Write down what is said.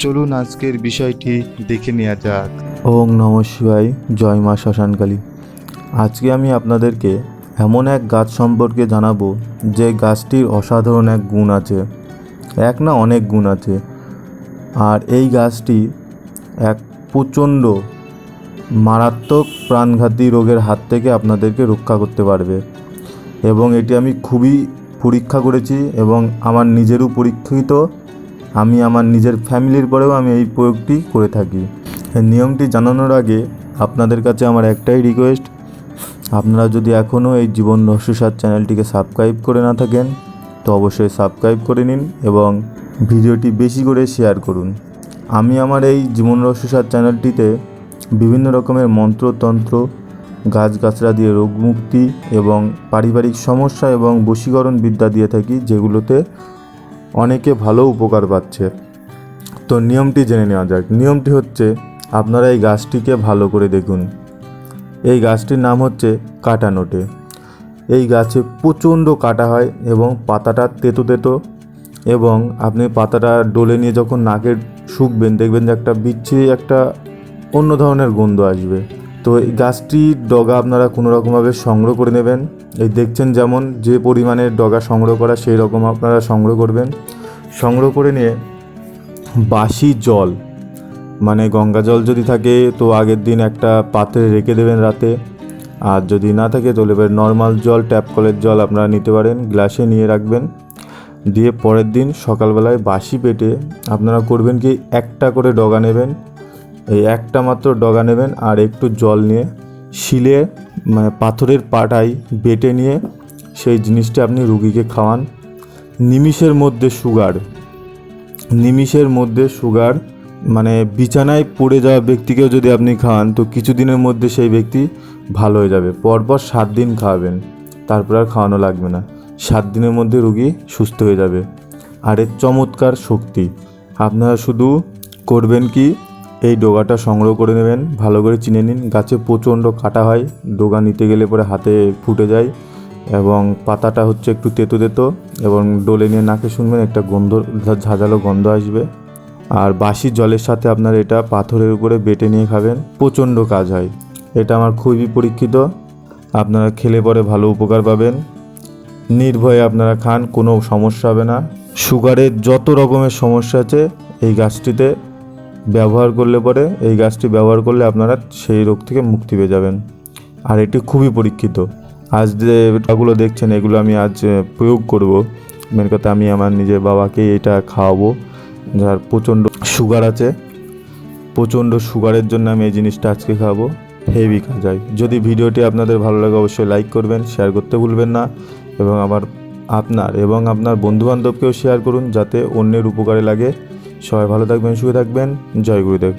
চলুন আজকের বিষয়টি দেখে নেওয়া যাক। ওং নম শিবায়, জয় মা শ্মশানকালী। আজকে আমি আপনাদেরকে এমন এক গাছ সম্পর্কে জানাব, যে গাছটির অসাধারণ এক গুণ আছে। এক না অনেক গুণ আছে। আর এই গাছটি এক প্রচণ্ড মারাত্মক প্রাণঘাতী রোগের হাত থেকে আপনাদেরকে রক্ষা করতে পারবে। এবং এটি আমি খুবই পরীক্ষা করেছি এবং আমার নিজেরও পরীক্ষিত আমি আমার নিজের ফ্যামিলির পরেও আমি এই প্রয়োগটি করে থাকি। নিয়মটি জানানোর আগে আপনাদের কাছে আমার একটাই রিকোয়েস্ট আপনারা যদি এখনও এই জীবন রহস্যসার চ্যানেলটিকে সাবস্ক্রাইব করে না থাকেন, তো অবশ্যই সাবস্ক্রাইব করে নিন এবং ভিডিওটি বেশি করে শেয়ার করুন। আমি আমার এই জীবন রহস্যসার চ্যানেলটিতে বিভিন্ন রকমের মন্ত্রতন্ত্র, গাছগাছড়া দিয়ে রোগমুক্তি এবং পারিবারিক সমস্যা এবং বশীকরণ বিদ্যা দিয়ে থাকি, যেগুলোতে অনেকে ভালো উপকার পাচ্ছে। তো নিয়মটি জেনে নেওয়া যাক। নিয়মটি হচ্ছে, আপনারা এই গাছটিকে ভালো করে দেখুন। এই গাছটির নাম হচ্ছে কাটানোটে এই গাছে প্রচণ্ড কাটা হয় এবং পাতাটা তেতো তেতো এবং আপনি পাতাটা ডলে নিয়ে যখন নাকে শুকবেন, দেখবেন যে একটা বিচ্ছিরি একটা অন্য ধরনের গন্ধ আসবে। তো এই গাছটির ডগা আপনারা কোনো রকমভাবে সংগ্রহ করে নেবেন। এই দেখছেন যেমন যে পরিমাণের ডগা সংগ্রহ করা, সেই রকম আপনারা সংগ্রহ করবেন। সংগ্রহ করে নিয়ে বাসি জল মানে গঙ্গা জল যদি থাকে তো আগের দিন একটা পাত্রে রেখে দেবেন রাতে। আর যদি না থাকে তাহলে এবার নর্মাল জল, ট্যাপ কলের জল আপনারা নিতে পারেন, গ্লাসে নিয়ে রাখবেন। দিয়ে পরের দিন সকালবেলায় বাসি পেটে আপনারা করবেন কি, একটা করে ডগা নেবেন। এই একটা মাত্র ডগা নেবেন আর একটু জল নিয়ে শিলে মানে পাথরের পাটায় বেটে নিয়ে সেই জিনিসটা আপনি রুগীকে খাওয়ান। নিমিষের মধ্যে সুগার। নিমিষের মধ্যে সুগার মানে বিছানায় পড়ে যাওয়া ব্যক্তিকেও যদি আপনি খাওয়ান তো কিছুদিনের মধ্যে সেই ব্যক্তি ভালো হয়ে যাবে। পরপর সাত দিন খাওয়াবেন, তারপর আর খাওয়ানো লাগবে না। সাত দিনের মধ্যে রুগী সুস্থ হয়ে যাবে। আর এর চমৎকার শক্তি, আপনারা শুধু করবেন কি এই ডোগাটা সংগ্রহ করে নেবেন, ভালো করে চিনে নিন। গাছে প্রচণ্ড কাটা হয়, ডোগা নিতে গেলে পরে হাতে ফুটে যায় এবং পাতাটা হচ্ছে একটু তেতো তেতো এবং ডোলে নিয়ে নাকে শুনবেন একটা গন্ধ, ঝাঁঝালো গন্ধ আসবে। আর বাসি জলের সাথে আপনার এটা পাথরের উপরে বেটে নিয়ে খাবেন, প্রচণ্ড কাজ হয়। এটা আমার খুবই পরীক্ষিত, আপনারা খেলে পরে ভালো উপকার পাবেন। নির্ভয়ে আপনারা খান, কোনো সমস্যা হবে না। সুগারের যত রকমের সমস্যা আছে এই গাছটিতে ব্যবহার করলে পরে এই গাছটি ব্যবহার করলে আপনারা সেই রোগ থেকে মুক্তি পেয়ে যাবেন। আর এটি খুবই পরীক্ষিত। আজ যে এগুলো দেখছেন, এগুলো আমি আজ প্রয়োগ করব। মেন কথা আমি আমার নিজের বাবাকে এটা খাওয়াবো। যার প্রচণ্ড সুগার আছে, প্রচণ্ড সুগারের জন্য আমি এই জিনিসটা আজকে খাওয়াবো। হেভি কাজ হয়। যদি ভিডিওটি আপনাদের ভালো লাগে, অবশ্যই লাইক করবেন, শেয়ার করতে ভুলবেন না। এবং আমার আপনার এবং আপনার বন্ধুবান্ধবকেও শেয়ার করুন, যাতে অন্যের উপকারে লাগে। সবাই ভালো থাকবেন সুখে থাকবেন। জয় গুরুদেব।